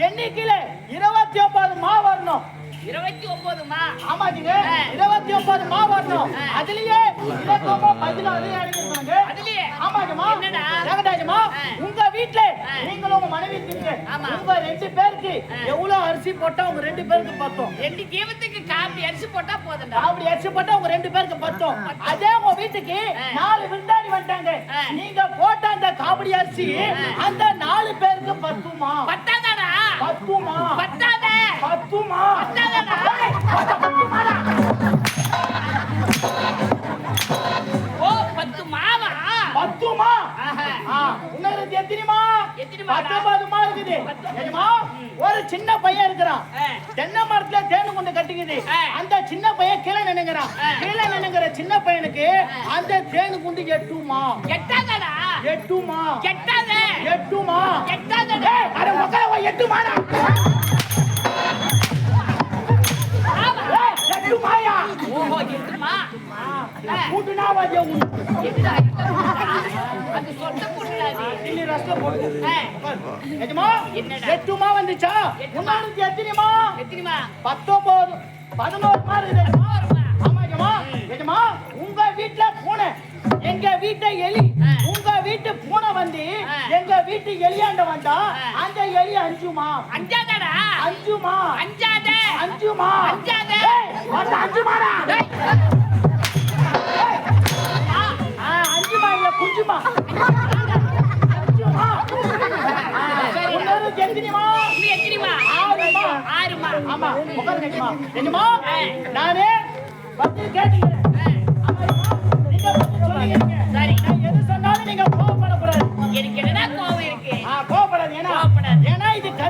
எண்ணிக்கையில இருபத்தி ஒன்பது மா வரணும் இருபத்தி ஒன்பதுமா ஆமாச்சுங்க ஆ. இருபத்தி ஒன்பது மா வரணும். அதுலயே இருபத்தொன்பது பதினாறு அடிக்கிறாங்க அதுலயே ஆமாங்கம்மா என்னடா? ஜெகதாஜம்மா ஆ. உங்க வீட்ல ஆ. நீங்களும் உங்க மனைவி ஆமா. உங்க ரெண்டு பேருக்கு. எவ்வளவு அரிசி போட்டா உங்க ரெண்டு பேருக்கு பத்தும் ரெண்டு தீபத்துக்கு காப்பி அரிசி போட்டா போதும்டா அப்படி அரிசி போட்டா உங்க ரெண்டு பேருக்கு பத்தும் அதே உங்க வீட்டுக்கு. நாலு விருந்தாடி வந்துட்டாங்க. நீங்க போட்ட அந்த காபடி அரிசி அந்த நாலு பேருக்கு பத்துமா பத்துமா? பத்தாத. பத்துமா? பத்தாதடா. ஓ பத்து மாவா? பத்துமா? ஆஹா. ஆ, இன்னொரு எத்தனைமா? எத்தனைமாடா? பத்தொன்பதுமா இருக்குது. தெரியுமா? ஒரு சின்ன பையன் இருக்கிறான். தென்னை மரத்துல தேனு கொண்டு கட்டிக்குது. அந்த சின்ன பையன் கீழே நினைக்கிறான். கீழே நினைக்கிற சின்ன பையனுக்கு அந்த தேனு குண்டு எட்டுமா? எட்டாதடா. எட்டுமா? எட்டாத. எட்டுமா? எட்டாதடா. ஏய், அட மக்களை போய் எட்டுமாடா எட்டுமாயா ஓஹோ எட்டுமா கூட்டுனா வாஜே எட்டுடா அது. எஜமா? எட்டுமா வந்துச்சா? எட்டுமா. எத்தனைமா? எத்தனைமா? பத்தொன்பது பதினோரு மாதிரி? ஆமா எஜமா. எஜமா. எங்க வீட்டு எலி. உங்க வீட்டு பூனை வந்து. எங்க வீட்டு எலியாண்ட வந்தா. அந்த எலி அஞ்சுமா? அஞ்சாதடா. அஞ்சுமா? அஞ்சாத. அஞ்சுமா? அஞ்சாத. வந்து அஞ்சுமாடா. அஞ்சுமா இல்ல குஞ்சுமா? அஞ்சுமா? ஆ, சரி.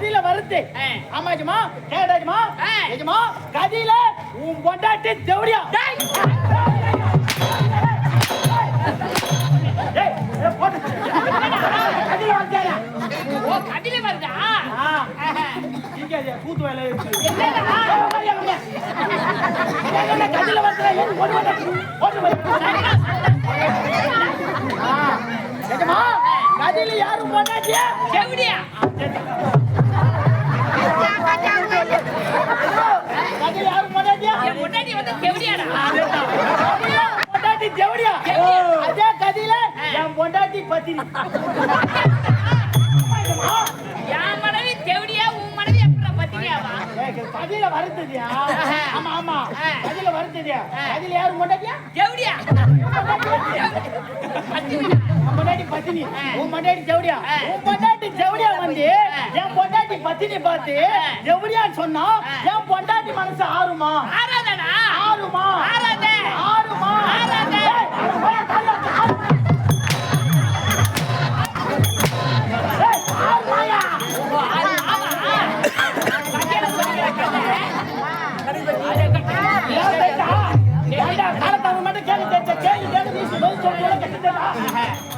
கதியில வருது. ஆமா, எஜமா. கேட்டா, எஜமா? ஆ. எஜமா, கதியில உன் பொண்டாட்டி தேவடியா. வந்துட்டாரா? ஓ கதில வருதா கதியில யாரும் பொண்டாட்டியா? செவிடியா கதியில யாரும்? என் முன்னாடி வந்து செவிடியாடா பொண்டாட்டி ஜெவடியா? ஜெவடியா. அதே கதியில என் பொண்டாட்டி பத்தினி. என் மனைவி செவிடியா உன் மனைவி எப்படா பத்தினியாவா கதியில வருத்ததியா? ஆமா, ஆமா. கதியில வருத்ததியா? கதியில யாரும் பொண்டாட்டியா? பொண்டாட்டி பத்தினி உன் பொண்டாட்டி ஜவுடியா உன் பொண்டாட்டி ஜவுடியா வந்து என் பொண்டாட்டி பத்தினி பார்த்து ஜவுடியான்னு சொன்னா என் பொண்டாட்டி மனசு ஆறுமா ஆறுமா ஆறாதே Yeah.